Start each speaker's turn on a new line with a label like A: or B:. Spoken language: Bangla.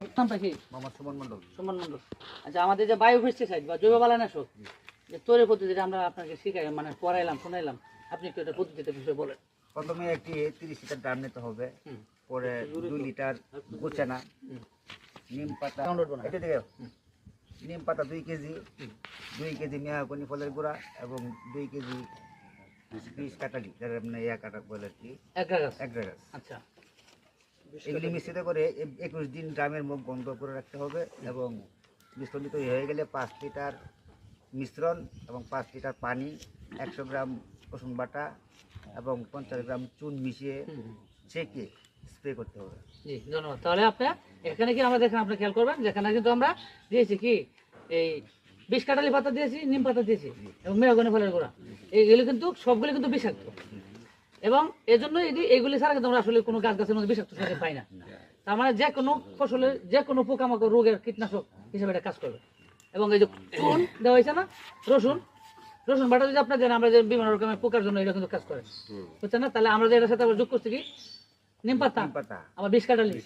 A: নামটা কি?
B: মোহাম্মদ সুমন মন্ডল
A: সুমন মন্ডল আচ্ছা আমাদের যে বায়ো পেস্টিসাইড বা জৈব বালানাশক যে তৈরি পদ্ধতিটা আমরা আপনাকে শিখাই মানে পড়াইলাম শোনাইলাম আপনি একটু এটা পদ্ধতিটা বিষয়ে বলেন।
B: প্রথমে একটি তিরিশ লিটার ড্রাম নিতে হবে পরে লিটার নিম পাতা।
A: Download বানাও।
B: এটা দেখো নিম পাতা দুই কেজি দুই কেজি মেহাগনি ফলের গুঁড়া এবং দুই কেজি পিস কাটালি যারা মানে ইয়া কাটা বলে আর কি।
A: এক গাছ
B: এক গাছ
A: আচ্ছা।
B: এগুলি মিশ্রিত করে একুশ দিন ড্রামের মুখ বন্ধ করে রাখতে হবে এবং মিশ্রণ তৈরি হয়ে গেলে পাঁচ লিটার মিশ্রণ এবং পাঁচ লিটার পানি একশো গ্রাম রসুন বাটা এবং পঞ্চাশ গ্রাম চুন মিশিয়ে। ছেঁকে স্প্রে করতে হবে।
A: জি ধন্যবাদ। তাহলে আপনার এখানে কি আমরা দেখেন আপনি খেয়াল করবেন? যেখানে কিন্তু আমরা দিয়েছি কি? এই বিষ কাটালি পাতা দিয়েছি নিম পাতা দিয়েছি এবং মেহগনি ফলের গোড়া। এইগুলো কিন্তু সবগুলো কিন্তু বিষাক্ত। এবং এজন্য যদি এগুলি ছাড়া কিন্তু আমরা আসলে কোনো গাছ গাছের মধ্যে বিষাক্ত সাথে পাই না। তার মানে যে কোনো ফসলের যে কোনো পোকামাকড় রোগের কীটনাশক হিসেবে এটা কাজ করবে। এবং এই যে চুন দেওয়া হয়েছে না রসুন। রসুন বাটা যদি আপনার জানেন আমরা যে বিভিন্ন রকমের পোকার জন্য এটা কিন্তু কাজ করে। বুঝছেন না? তাহলে আমরা যে এটার সাথে আবার যোগ করছি কি? নিম পাতা।
B: নিম পাতা।
A: আবার বিষ কাটালি।